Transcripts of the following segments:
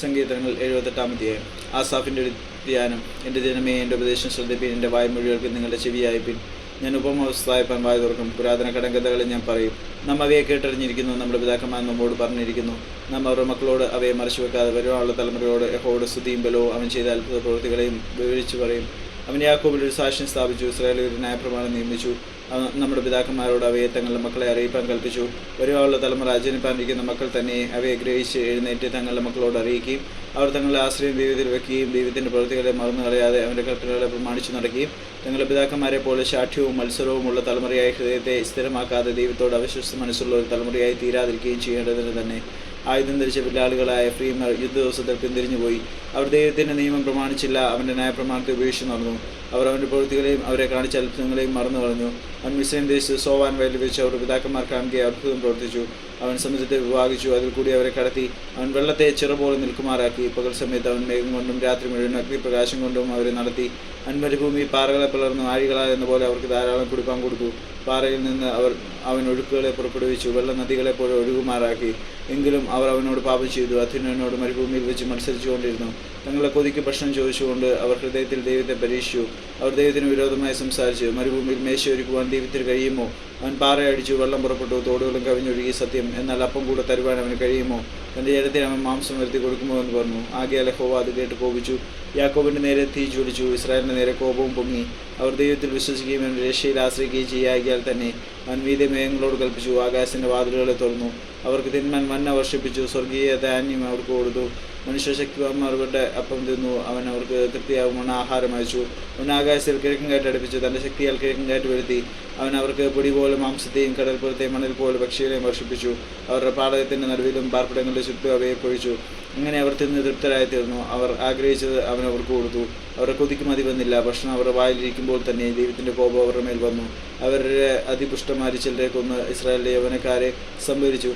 സങ്കീർത്തനങ്ങൾ എഴുപത്തെട്ടാമത്തെയായി ആസാഫിന്റെ ഒരു ധ്യാനം. എന്റെ ദിനമേ എന്റെ ഉപദേശം ശ്രദ്ധിപ്പിൻ എന്റെ വായ്മൊഴികൾക്ക് നിങ്ങളുടെ ചെവിയായിപ്പിൻ. ഞാൻ ഉപമവസ്ഥായപ്പാൻ വായ തുറക്കും. പുരാതന കടങ്കഥകളെ ഞാൻ പറയും നാം അവയെ കേട്ടറിഞ്ഞിരിക്കുന്നു നമ്മുടെ പിതാക്കന്മാർ നമ്മോട് പറഞ്ഞിരിക്കുന്നു. നാം അവരുടെ മക്കളോട് അവയെ മറച്ചു വെക്കാതെ വരുവാനുള്ള തലമുറയോട് യഹോയുടെ സ്തുതിയും ബലവും അവൻ ചെയ്ത അത്ഭുത പ്രവൃത്തികളെയും വിവരിച്ചു പറയും. അവൻ യാക്കോബിൽ ഒരു സാക്ഷ്യം സ്ഥാപിച്ചു. ഇസ്രായേലിൽ ഒരു ന്യായപ്രമാണം നിയമിച്ചു. നമ്മുടെ പിതാക്കന്മാരോട് അവയെ തങ്ങളുടെ മക്കളെ അറിയിപ്പാൻ കൽപ്പിച്ചു. വരുവാനുള്ള തലമുറ അജനിപ്പാനിരിക്കുന്ന മക്കൾ തന്നെ അവയെ ഗ്രഹിച്ച് എഴുന്നേറ്റ് തങ്ങളുടെ മക്കളോട് അറിയിക്കുകയും അവർ തങ്ങളുടെ ആശ്രയം ദൈവത്തിൽ വെക്കുകയും ദൈവത്തിന്റെ പ്രവൃത്തികളെ മറന്നു കളയാതെ അവന്റെ കൽപ്പനകളെ പ്രമാണിച്ചു നടക്കുകയും തങ്ങളുടെ പിതാക്കന്മാരെ പോലെ ശാഠ്യവും മത്സരവുമുള്ള തലമുറയായി ഹൃദയത്തെ സ്ഥിരമാക്കാതെ ദൈവത്തോട് അവിശ്വസ്ത മനസ്സുള്ള ഒരു തലമുറയായി തീരാതിരിക്കുകയും ചെയ്യേണ്ടതിന് തന്നെ ആയുധം ധരിച്ച വില്ലാളികളായ ഫ്രീമർ യുദ്ധദിവസത്തിൽ പിന്തിരിഞ്ഞുപോയി അവർ ദൈവത്തിന്റെ നിയമം പ്രമാണിച്ചില്ല അവന്റെ ന്യായപ്രമാണത്തെ ഉപേക്ഷിച്ച് നടന്നു. അവർ അവന്റെ പ്രവൃത്തികളെയും അവരെ കാണിച്ച അത്ഭുതങ്ങളെയും മറന്നു കളഞ്ഞു അവൻ മിസ്ലിം ദേശത്ത് സോവാൻ വയലിൽ വെച്ച് അവരുടെ പിതാക്കന്മാർ കാണുകയെ അത്ഭുതം പ്രവർത്തിച്ചു. അവൻ സമുദ്രത്തെ വിഭാഗിച്ചു അതിൽ കൂടി അവരെ കടത്തി അവൻ വെള്ളത്തെ ചെറുപോലെ പോലെ നിൽക്കുമാറാക്കി. പകൽ സമയത്ത് അവൻ മേഘം കൊണ്ടും രാത്രി മുഴുവൻ അഗ്നിപ്രകാശം കൊണ്ടും അവരെ നടത്തി. അവൻ മരുഭൂമി പാറകളെ പിളർന്നു. ആഴികളാൽ എന്ന പോലെ അവർക്ക് ധാരാളം കുടിപ്പാൻ കൊടുത്തു. പാറയിൽ നിന്ന് അവർ അവൻ ഒഴുക്കുകളെ പുറപ്പെടുവിച്ചു. വെള്ള നദികളെ പോലെ ഒഴുകുമാറാക്കി. എങ്കിലും അവർ അവനോട് പാപം ചെയ്തു. അധിനോട് മരുഭൂമിയിൽ വെച്ച് മത്സരിച്ചുകൊണ്ടിരുന്നു തങ്ങളെ കൊതിക്ക് ഭക്ഷണം ചോദിച്ചുകൊണ്ട് അവർ ഹൃദയത്തിൽ ദൈവത്തെ പരീക്ഷിച്ചു. അവർ ദൈവത്തിന് വിരോധമായി സംസാരിച്ചു. മരുഭൂമിയിൽ മേശ ഒരുക്കുവാൻ ദൈവത്തിന് കഴിയുമോ? അവൻ പാറയടിച്ചു. വെള്ളം പുറപ്പെട്ടു. തോടുകളും കവിഞ്ഞൊഴുകി സത്യം എന്നാൽ അപ്പം കൂടെ തരുവാൻ അവന് കഴിയുമോ? തന്റെ ജലത്തിന് അവൻ മാംസം വരുത്തി കൊടുക്കുമോ എന്ന് പറഞ്ഞു. ആകെ അലഹോവ അത് കേട്ട് കോപിച്ചു. യാക്കോബിന്റെ നേരെ തീ ചൊലിച്ചു ഇസ്രായേലിന്റെ നേരെ കോപവും പൊങ്ങി. അവർ ദൈവത്തിൽ വിശ്വസിക്കുകയും അവന്റെ രക്ഷയിൽ ആശ്രയിക്കുകയും ചെയ്യാകിയാൽ തന്നെ അവൻ വീതെ മേഘങ്ങളോട് കൽപ്പിച്ചു. ആകാശത്തിന്റെ വാതിലുകളെ തുറന്നു. അവർക്ക് തിന്മാൻ മന്ന വർഷിപ്പിച്ചു. സ്വർഗീയ ധാന്യം അവർക്ക് കൊടുത്തു. മനുഷ്യശക്തിമാരുടെ അപ്പം തിന്നു. അവൻ അവർക്ക് തൃപ്തിയാകുമെന്ന് ആഹാരം അയച്ചു. അവൻ ആകാശത്തിൽ കിഴക്കൻ കാറ്റ് അടുപ്പിച്ചു. തന്റെ ശക്തിയാൽ കിഴക്കൻ കയറ്റി വരുത്തി. അവൻ അവർക്ക് പൊടി പോലെ മാംസത്തെയും കടൽപ്പുറത്തെയും മണൽ പോലെ പക്ഷികളെയും വർഷിപ്പിച്ചു. അവരുടെ പാടകത്തിന്റെ നടുവിലും പാർപ്പിടങ്ങളുടെ ചുറ്റും അവയെ പൊഴിച്ചു. ഇങ്ങനെ അവർ തിന്ന് തൃപ്തരായി തീർന്നു. അവർ ആഗ്രഹിച്ചത് അവൻ അവർക്ക് കൊടുത്തു. അവരെ കൊതിക്ക് മതി വന്നില്ല. ഭക്ഷണം അവരുടെ വായിലിരിക്കുമ്പോൾ തന്നെ ദൈവത്തിന്റെ കോപം അവരുടെ മേൽ വന്നു. അവരുടെ അതിപുഷ്ടമാരി ചിലരെ കൊന്ന് ഇസ്രായേലിലെ യവനക്കാരെ സംഭരിച്ചു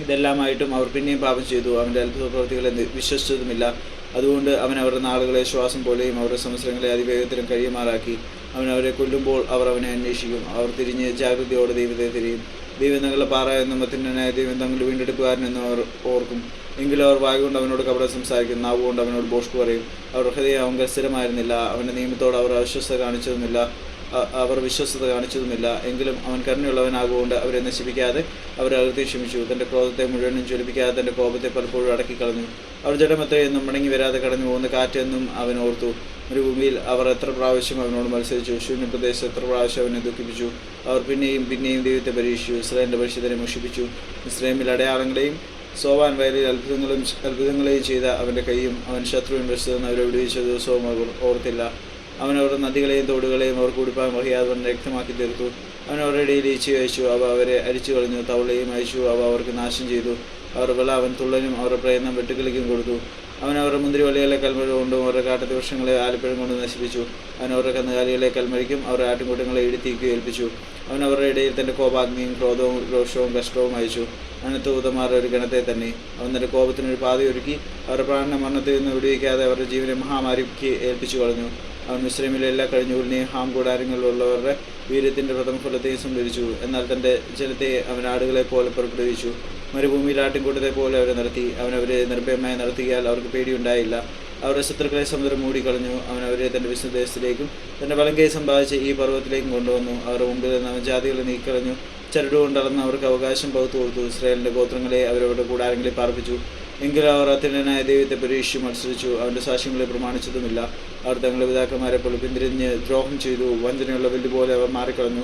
ഇതെല്ലാമായിട്ടും അവർ പിന്നെയും പാപം ചെയ്തു. അവന്റെ അത്ഭുത പ്രവൃത്തികളെ വിശ്വസിച്ചതുമില്ല. അതുകൊണ്ട് അവൻ അവരുടെ നാളുകളെ ശ്വാസം പോലെയും അവരുടെ സംവത്സരങ്ങളെ അതിവേഗത്തിലും കഴിയുമാറാക്കി. അവൻ അവരെ കൊല്ലുമ്പോൾ അവർ അവനെ അന്വേഷിക്കും. അവർ തിരിഞ്ഞ് ജാഗ്രതയോടെ ദൈവത്തെ തിരിയും. ദൈവം തങ്ങളുടെ പാറ എന്നും മത്തിനായ ദൈവം തങ്ങളുടെ വീണ്ടെടുപ്പുകാരനെന്നും അവർ ഓർക്കും. എങ്കിലും അവർ വായുകൊണ്ട് അവനോട് കപടം സംസാരിക്കും. നാവുകൊണ്ട് അവനോട് ബോഷ്ട് പറയും. അവർ ഹൃദയം അവൻ സ്ഥിരമായിരുന്നില്ല അവന്റെ നിയമത്തോട് അവർ അവിശ്വസ്ത കാണിച്ചതുമില്ല. അവർ വിശ്വസ്തത കാണിച്ചതുമില്ല. എങ്കിലും അവൻ കരുണയുള്ളവനാകുകൊണ്ട് അവരെ നശിപ്പിക്കാതെ അവരെ അകത്തി ക്ഷമിച്ചു. തന്റെ ക്രോധത്തെ മുഴുവനും ജ്വലിപ്പിക്കാതെ തന്റെ കോപത്തെ പലപ്പോഴും അടക്കിക്കളഞ്ഞു. അവർ ജഡമത്രയെന്നും മടങ്ങി വരാതെ കടന്നു പോകുന്ന കാറ്റെന്നും അവൻ ഓർത്തു. മരുഭൂമിയിൽ അവർ എത്ര പ്രാവശ്യം അവനോട് മത്സരിച്ചു. ശൂന്യപ്രദേശത്ത് എത്ര പ്രാവശ്യം അവനെ ദുഃഖിപ്പിച്ചു. അവർ പിന്നെയും പിന്നെയും ദൈവത്തെ പരീക്ഷിച്ചു. ഇസ്രായേലിന്റെ പരിശുദ്ധനെ മുഷിപ്പിച്ചു. ഇസ്രായേമിൽ അടയാളങ്ങളെയും സോവാൻ വയലിൽ അത്ഭുതങ്ങളും അത്ഭുതങ്ങളെയും ചെയ്ത അവന്റെ കൈയും അവൻ ശത്രുവിൻ വശത്തുനിന്ന് അവരെ വിടുവിച്ച ദിവസവും അവർ ഓർത്തില്ല. അവൻ അവരുടെ നദികളെയും തോടുകളെയും അവർ കുടിപ്പാൻ വഹിയാതെ രക്തമാക്കി തീർത്തു. അവൻ അവരുടെ ഇടയിൽ ഈച്ചു അയച്ചു. അവ അവരെ അരിച്ചു കളഞ്ഞു. തവളയും അയച്ചു. അവ അവർക്ക് നാശം ചെയ്തു. അവർ വിള അവൻ തുള്ളനും അവരുടെ പ്രയത്നം വെട്ടുക്കിളിക്കും കൊടുത്തു. അവൻ അവരുടെ മുന്തിരിവള്ളികളെ കൽമഴ കൊണ്ടും അവരുടെ കാട്ടത്തെ വൃക്ഷങ്ങളെ ആലപ്പഴം കൊണ്ട് നശിപ്പിച്ചു. അവൻ അവരുടെ കന്നുകാലികളെ കൽമഴിക്കും അവരുടെ ആട്ടിൻകൂട്ടങ്ങളെ ഇടുത്തിക്ക് ഏൽപ്പിച്ചു. അവൻ അവരുടെ ഇടയിൽ തന്റെ കോപാഗ്നിയും ക്രോധവും രോഷവും കഷ്ടവും അയച്ചു. അവനത്തെ ഊതമാരുടെ ഒരു ഗണത്തെ തന്നെ. അവൻ തന്റെ കോപത്തിനൊരു പാതയൊരുക്കി അവരുടെ പ്രാണന മരണത്തിൽ നിന്ന് വിടുവിക്കാതെ അവരുടെ ജീവനെ മഹാമാരിക്ക് ഏൽപ്പിച്ചു കളഞ്ഞു. മുസ്ലിമിലെ എല്ലാ കഴിഞ്ഞുകൂടിനെയും ഹാം കൂടാരങ്ങളിലുള്ളവരുടെ വീര്യത്തിന്റെ പ്രഥമ ഫലത്തെയും സംഭരിച്ചു എന്നാൽ തന്റെ ജലത്തെ അവൻ ആടുകളെ പോലെ പുറപ്പെടുവിച്ചു മരുഭൂമിയിൽ ആട്ടിൻകൂട്ടത്തെ പോലെ അവരെ നടത്തി. അവൻ അവരെ നിർഭയമായി നടത്തിയാൽ അവർക്ക് പേടിയുണ്ടായില്ല. അവരുടെ ശത്രുക്കളെ സമുദ്രം മൂടിക്കളഞ്ഞു. അവൻ അവരെ തന്റെ വിശുദ്ധദേശത്തിലേക്കും തന്റെ വലങ്കയെ സമ്പാദിച്ച് ഈ പർവത്തിലേക്കും കൊണ്ടുവന്നു. അവരുടെ മുമ്പിൽ നിന്ന് അവൻ ജാതികളെ നീക്കിക്കളഞ്ഞു. ചരടുകൊണ്ടളന്ന് അവർക്ക് അവകാശം പകുത്തു കൊടുത്തു. ഇസ്രായേലിന്റെ ഗോത്രങ്ങളെ അവരവരുടെ കൂടാരങ്ങളിൽ പാർപ്പിച്ചു. എങ്കിലും അവർ അത്യനായ ദൈവത്തെ പരീക്ഷിച്ച് മത്സരിച്ചു. അവന്റെ സാക്ഷ്യങ്ങളെ പ്രമാണിച്ചതുമില്ല. അവർ തങ്ങളുടെ പിതാക്കന്മാരെ പിന്തിരിഞ്ഞ് ദ്രോഹം ചെയ്തു. വഞ്ചനയുള്ള വെല്ലുപോലെ അവർ മാറിക്കളഞ്ഞു.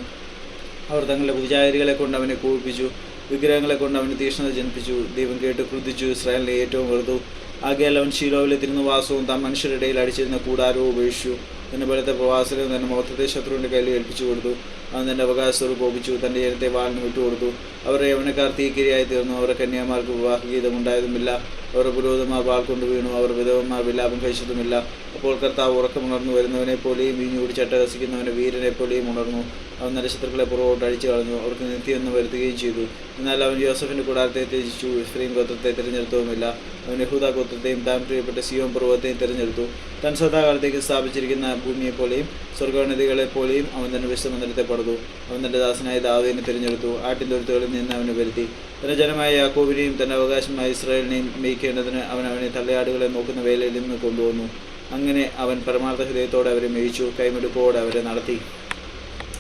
അവർ തങ്ങളുടെ പൂജാരികളെ കൊണ്ട് അവനെ കൂപ്പിച്ചു വിഗ്രഹങ്ങളെ കൊണ്ട് അവന് തീക്ഷ്ണത ജനിപ്പിച്ചു. ദൈവം കേട്ട് ക്രുദ്ധിച്ചു. ഇസ്രായേലിനെ ഏറ്റവും വെറുതു ആകയാൽ അവൻ ശീലോവിലെ തിരുന്നുവാസവും താൻ മനുഷ്യരുടെ ഇടയിൽ അടിച്ചിരുന്ന കൂടാരവും ഉപേക്ഷിച്ചു. തന്റെ ബലത്തെ പ്രവാസികളും തന്നെ മൊത്തത്തെ ശത്രുവിന്റെ കയ്യിൽ ഏൽപ്പിച്ചു കൊടുത്തു. അവൻ തന്റെ അവകാശത്തോട് കോപിച്ചു തന്റെ ജനത്തെ വാളിന് വിട്ടുകൊടുത്തു. അവരുടെ യവനക്കാർ തീക്കിരിയായി തീർന്നു. അവരുടെ കന്യാമാർക്ക് വിവാഹഗീതം ഉണ്ടായതുമില്ല. അവരുടെ പുരോഹിതന്മാർ വാൾ കൊണ്ട് വീണു. അവർ വിധവന്മാർ വിലാപം കഴിച്ചതുമില്ല അപ്പോൾ കർത്താവ് ഉറക്കമുണർന്നു വരുന്നവനെ പോലെയും വീഞ്ഞു കുടിച്ച് രസിക്കുന്നവനെ വീരനെ പോലെയും ഉണർന്നു. അവൻ നരശത്രുക്കളെ പുറകോട്ട് അടിച്ചു കളഞ്ഞു അവർക്ക് നിത്യമെന്ന് വരുത്തുകയും ചെയ്തു. എന്നാൽ അവൻ യോസഫിന്റെ കൂടാരത്തെ ത്യജിച്ചു. ഇസ്ത്രീം ഗോത്രത്തെ തിരഞ്ഞെടുത്തതുമില്ല. അവൻ യഹൂദ ഗോത്രത്തെയും താൻ പ്രിയപ്പെട്ട സിയോൻ പർവതത്തെയും തിരഞ്ഞെടുത്തു. തൻ സദാകാലത്തേക്ക് സ്ഥാപിച്ചിരിക്കുന്ന ഭൂമിയെപ്പോലെയും പോലെയും സ്വർഗോന്നതികളെ പോലെയും അവൻ തന്റെ വിശ്വമന്ദിരത്തെ പടുത്തു അവൻ തന്റെ ദാസനായ ദാവേനെ തിരഞ്ഞെടുത്തു. ആട്ടിൻ തൊഴുത്തുകളിൽ നിന്ന് അവനെ വരുത്തി. തന്റെ ജനമായ യാക്കോബിനെയും തന്റെ അവകാശമായ ഇസ്രായേലിനെയും മേയ്ക്കേണ്ടതിന് അവൻ അവനെ തള്ളയാടുകളെ നോക്കുന്ന വേലയിൽ നിന്ന് കൊണ്ടുവന്നു. അങ്ങനെ അവൻ പരമാർത്ഥ ഹൃദയത്തോടെ അവരെ മേയിച്ചു കൈമെടുപ്പോടെ അവരെ നടത്തി.